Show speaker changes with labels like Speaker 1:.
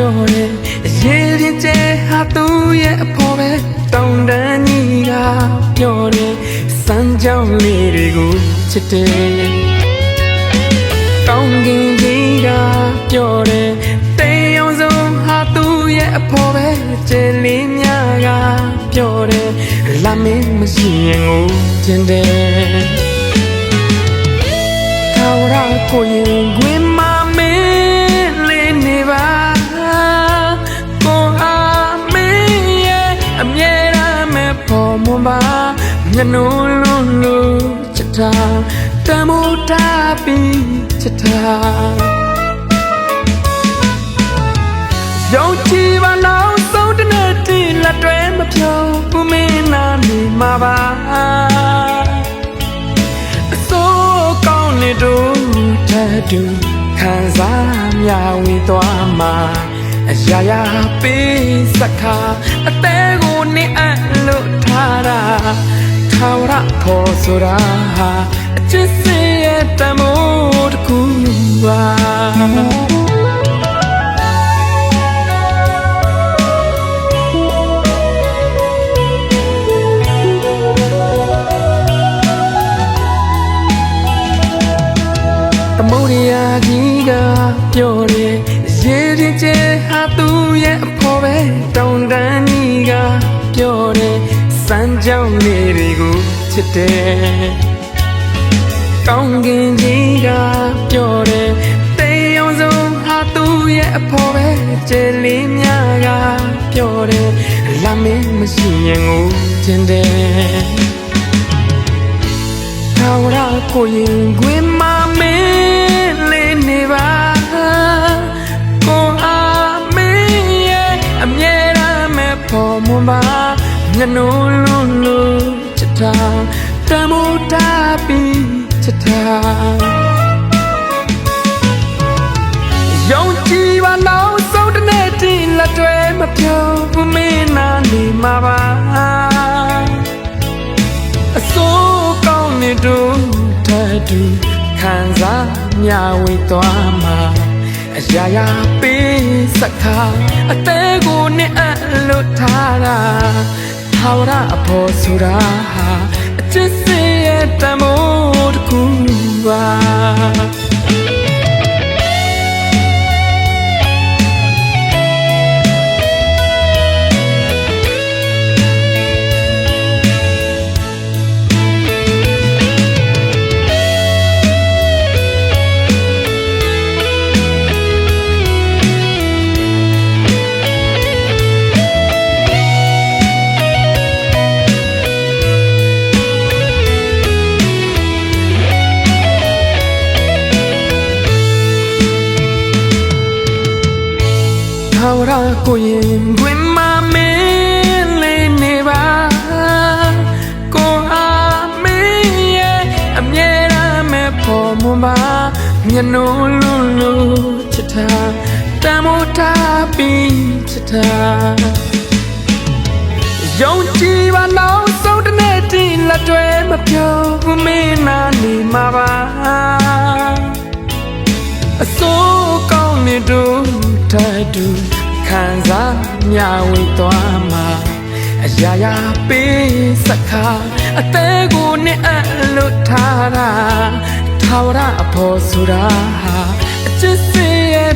Speaker 1: ပြောတယ်ရေရင်ကျဲဟာသူ့ရဲ့အဖော်ပဲတောင်းတန်းကြီးကပြောတယ်စမ်းကြောင်းလေးတွေကိုချစ်တယ်ကောင်းကင်ကြီးကပြောတယ်တေးအောင်ဆုံးဟာသူ့ရဲ့အဖော်ပဲကျဲလေးများကပြောတယ်လာမင်းမရှိရင်ကိုကျင်တယ်ထာဝရ လုံးလို့ချစ်တာတမိုးတာပြီးချစ်တာယုံကြည်ပါနောက်ဆုံးတစ်နေ့တည်းလက်တွဲမဖြုံဘူးမင်းနာနေမှာပါအစိုးကောင်းနေတို့တတူခံစားမြဝေသွားမှာအရာရာပေးစခါအသေးကိုနေအပ်လို့ထားတာ ထာဝရခေါ်ဆိုတာဟာအချစ်စရဲ့တမိုးတစ်ခုပါသမုဒ္ဒရာကြီးကပြောတယ်ရေရင်ကျဲဟာသူ့ရဲ့အဖော်ပဲတောင်းတန်းကြီးကပြောတယ် စမ်းကြောင်းလေးတွေကိုချစ်တယ်ကောင်းကင်ကြီးကပြောတယ်တေးအောင်ဆုံးဟာသူ့ရဲ့အဖော်ပဲကျဲလေးများကပြောတယ်လာမင်းမရှိရင်ကိုကျင်တယ်ထာဝရကိုရင်ခွင်မမင်း မျက်နှာလုံးလို့ချစ်တာတမိုးတာပြီးချစ်တာယုံကြည်ပါနောက်ဆုံးတစ်နေ့တည်းလက်တွဲမပြုံးဘူးမင်းနာနေမှာပါအစိုးကောင်းနေတို့တတူခံစားမြဝေသွားမှာအရာရာပေးစခါအသေးကိုနဲ့အလွတ်ထားတာ ဟာဝရအဖို့ဆိုတာဟာအချစ်စေရဲ့တမိုးတစ်ခု ထာဝရကိုရင်တွင်မမင်းလေးနေပါကိုအားမင်းရဲ့အမြဲတမ်းမဲ့ပေါ်မွန်ပါမျက်နှာလုံးလို့ချစ်တာတမိုးတာပြီးချစ်တာယုံကြည်ပါနောက်ဆုံးတစ်နေ့တည်းလက်တွဲမပြုံးဘူးမင်းနာနေမှာပါအစိုးကောင်းနေတို့တတူ ခံစားမြဝေသွားမှာအရာရာပေးစခါအသေးကိုနဲ့အလွတ်ထားတာထာဝရအဖို့ဆိုတာဟာအချစ်စေရဲ့